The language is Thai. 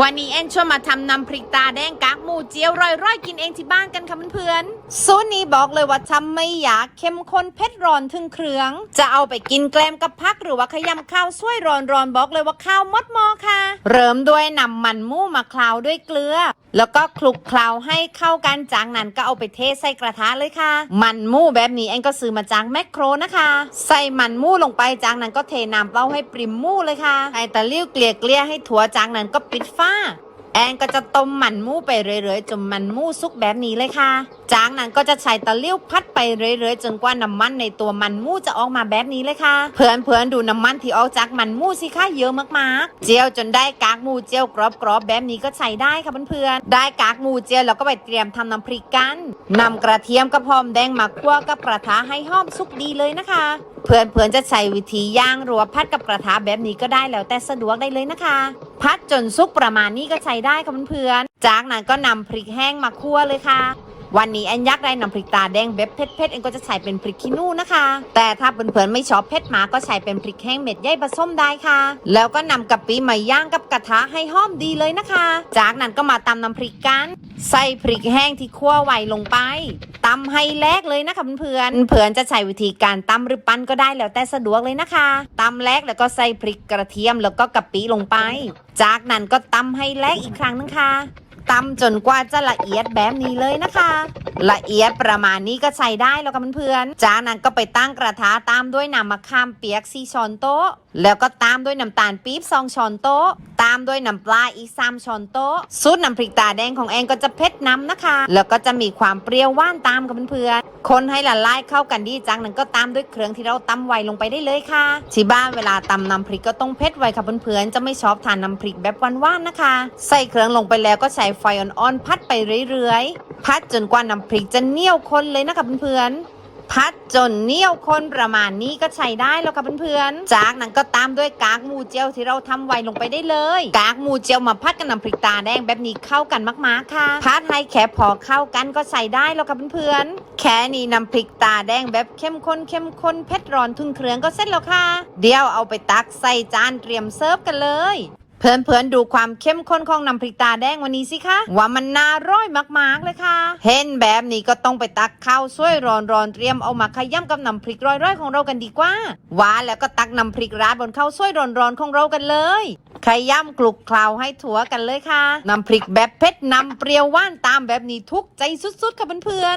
วันนี้แอนชวนมาทำน้ำพริกตาแดงกากหมูเจียวร่อยๆกินเองที่บ้านกันค่ะเพื่อนๆสูตรนี้บอกเลยว่าทำไม่อยากเข้มข้นเผ็ดร้อนถึงเครื่อง จะเอาไปกินแกล้มกับพักหรือว่าขยำข้าวสวยร้อนๆบอกเลยว่าข้าวมดมอค่ะ เริ่มด้วยนำมันหมูมาคล้าด้วยเกลือ แล้วก็คลุกเคล้าให้เข้ากันจากนั้นก็เอาไปเทใส่กระทะเลยค่ะ มันหมูแบบนี้แอนก็ซื้อมาจากแมคโครนะคะ ใส่มันหมูลงไปจากนั้นก็เทน้ำเปล่าให้ปริมหมูเลยค่ะให้ตะลิ่วเกลี่ยเกลี่ยให้ถั่วจากนั้นก็ปิด้า แอนก็จะต้มมันมูไปเรื่อยๆ จนมันมูสุกแบบนี้เลยค่ะ จากนั้นก็จะใช้ตะลิ่วพัดไปเรื่อยๆ จนกว่าน้ำมันในตัวมันมูจะออกมาแบบนี้เลยค่ะ เพื่อนๆดูน้ำมันที่ออกจากมันมูสิคะเยอะมากๆ เจียวจนได้กากหมูเจียวกรอบๆแบบนี้ก็ใช้ได้ค่ะเพื่อนๆ ได้กากหมูเจียวแล้วก็ไปเตรียมทำน้ำพริกกันนำกระเทียมกระพอมแดงมาคั่วกับกระทะให้หอมสุกดีเลยนะคะเพื่อนๆจะใช้วิธีย่างรือว่าพัดกับกระทะแบบนี้ก็ได้แล้วแต่สะดวกได้เลยนะคะ พักจนซุกประมาณนี้ก็ใช้ได้ค่ะเพื่อนๆจากนั้นก็นำพริกแห้งมาคั่วเลยค่ะ วันนี้แอนยักษ์ได้นำพริกตาแดงแบบเผ็ดๆเองก็จะใช้เป็นพริกขี้นูนะคะ แต่ถ้าเพื่อนๆไม่ชอบเผ็ดมากก็ใช้เป็นพริกแห้งเม็ดใยผสมได้ค่ะ แล้วก็นำกะปิมาย่างกับกระทะให้หอมดีเลยนะคะ จากนั้นก็มาตำน้ำพริกกัน ใส่พริกแห้งที่คั่วไว้ลงไปตำให้แลกเลยนะคะเพื่อนเพื่อนจะใช้วิธีการตำหรือปั้นก็ได้แล้วแต่สะดวกเลยนะคะตำแลกแล้วก็ใส่พริกกระเทียมแล้วก็กะปิลงไป จากนั้นก็ตำให้แลกอีกครั้งนึงค่ะตำจนกว่าจะละเอียดแบบนี้เลยนะคะ ละเอียดประมาณนี้ก็ใช้ได้แล้วค่ะเพื่อนๆจากนั้นก็ไปตั้งกระทะตามด้วยน้ำมะขามเปียก4ช้อนโต๊ะ แล้วก็ตามด้วยน้ำตาลปี๊บ2ช้อนโต๊ะตามด้วยน้ำปลาอีก 3 ช้อนโต๊ะสูตรน้ำพริกตาแดงของแองก็จะเผ็ดน้ำนะคะ แล้วก็จะมีความเปรี้ยวหว่านตามกับเพื่อนๆคนให้ละลายเข้ากันดีจากนั้นก็ตามด้วยเครื่องที่เราตำไว้ลงไปได้เลยค่ะ ที่บ้านเวลาตำน้ำพริกก็ต้องเผ็ดไว้ค่ะเพื่อนๆจะไม่ชอบทานน้ำพริกแบบหวานๆนะคะ ใส่เครื่องลงไปแล้วก็ใช้ไฟอ่อนๆพัดไปเรื่อยๆ พัดจนกว่าน้ำพริกจะเหนียวข้นเลยนะคะเพื่อนๆ พัดจนเนียวข้นประมาณนี้ก็ใช้ได้แล้วค่ะเพื่อนๆ จากนั้นก็ตามด้วยกากหมูเจียวที่เราทำไว้ลงไปได้เลย กากหมูเจียวมาพัดกับน้ำพริกตาแดงแบบนี้เข้ากันมากๆค่ะ พัดให้แค่พอเข้ากันก็ใช้ได้แล้วค่ะเพื่อนๆ แค่นี้น้ำพริกตาแดงแบบเข้มข้นเข้มข้นเผ็ดร้อนถึงเครื่องก็เสร็จแล้วค่ะ เดี๋ยวเอาไปตักใส่จานเตรียมเสิร์ฟกันเลย เพื่อนๆดูความเข้มข้นของน้ำพริกตาแดงวันนี้สิคะ ว่ามันน่าร่อยมากๆเลยค่ะ เห็นแบบนี้ก็ต้องไปตักข้าวสวยร้อนๆเตรียมเอามาขย้ำกับน้ำพริกร่อยๆของเรากันดีกว่าว่าแล้วก็ตักน้ำพริกราดบนข้าวสวยร้อนๆของเรากันเลยขย้ำกลุกเคล้าให้ถั่วกันเลยค่ะน้ำพริกแบบเผ็ดน้ำเปรี้ยวหว่านตามแบบนี้ทุกใจสุดๆค่ะเพื่อนๆ